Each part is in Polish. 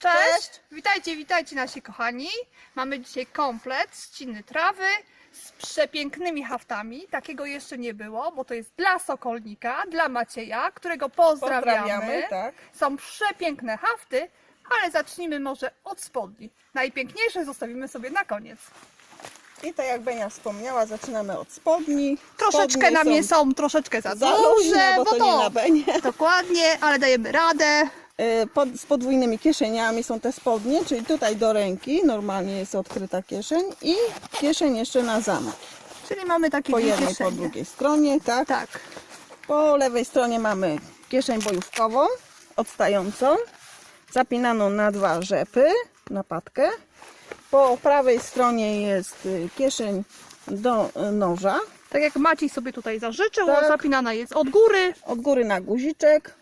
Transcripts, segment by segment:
Cześć. Cześć. Witajcie, witajcie nasi kochani. Mamy dzisiaj komplet z ciny trawy z przepięknymi haftami. Takiego jeszcze nie było, bo to jest dla Sokolnika, dla Macieja, którego pozdrawiamy. Pozdrawiamy, tak. Są przepiękne hafty, ale zacznijmy może od spodni. Najpiękniejsze zostawimy sobie na koniec. I tak jak Benia wspomniała, zaczynamy od spodni. Troszeczkę Spodnie na mnie są troszeczkę za, za duże, luźne, bo to nie na Benię. Dokładnie, ale dajemy radę. Y, Pod, z podwójnymi kieszeniami są te spodnie, czyli tutaj do ręki, normalnie jest odkryta kieszeń i kieszeń jeszcze na zamek. Czyli mamy takie Po jednej, po kieszenie. drugiej stronie, tak? Tak. Po lewej stronie mamy kieszeń bojówkową, odstającą, zapinaną na dwa rzepy, na patkę. Po prawej stronie jest y, kieszeń do y, noża, Tak jak Maciej sobie tutaj zażyczył, Tak. zapinana jest od góry. od góry na guziczek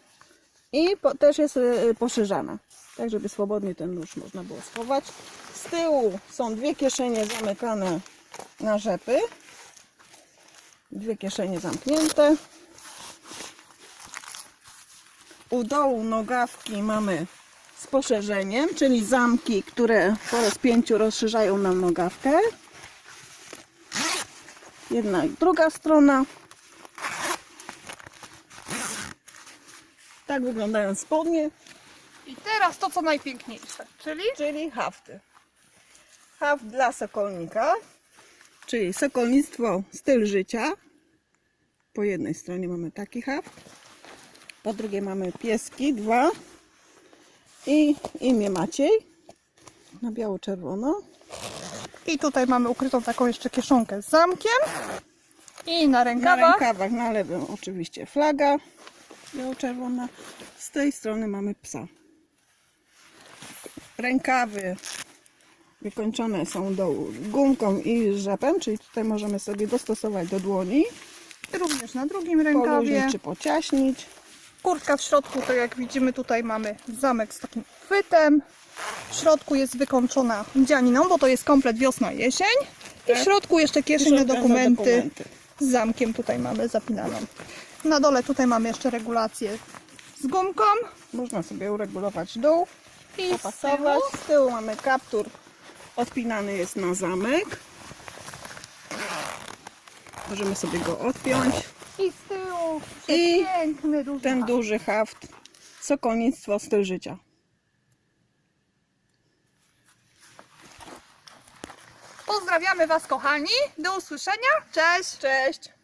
i po, też jest y, poszerzana, tak żeby swobodnie ten nóż można było schować. Z tyłu są dwie kieszenie zamykane na rzepy, dwie kieszenie zamknięte. U dołu nogawki mamy z poszerzeniem, czyli zamki, które po rozpięciu rozszerzają nam nogawkę. Jedna i druga strona. Tak wyglądają spodnie, I teraz to, co najpiękniejsze, czyli czyli hafty. Haft dla sokolnika, czyli sokolnictwo styl życia. Po jednej stronie mamy taki haft, po drugiej mamy pieski, dwa i imię Maciej na biało-czerwono. i tutaj mamy ukrytą taką jeszcze kieszonkę z zamkiem. I na Na rękawach. rękawach na lewym oczywiście flaga biało-czerwona. Z tej strony mamy psa. Rękawy wykończone są do gumką i rzepem, czyli tutaj możemy sobie dostosować do dłoni, Również na drugim poluźnić rękawie. czy pociaśnić. Kurtka w środku, to jak widzimy tutaj mamy zamek z takim chwytem. W środku jest wykończona dzianiną, bo to jest komplet wiosna-jesień. I w Tak. środku jeszcze kieszeń na dokumenty. Z zamkiem tutaj mamy zapinaną. Na dole tutaj mamy jeszcze regulację z gumką. Można sobie uregulować dół, I z opasować. tyłu Z tyłu mamy kaptur, odpinany jest na zamek. Możemy sobie go odpiąć. I z tyłu I piękny, duży ten haft. duży haft, sokolnictwo, styl życia. Pozdrawiamy Was kochani. Do usłyszenia. Cześć. Cześć!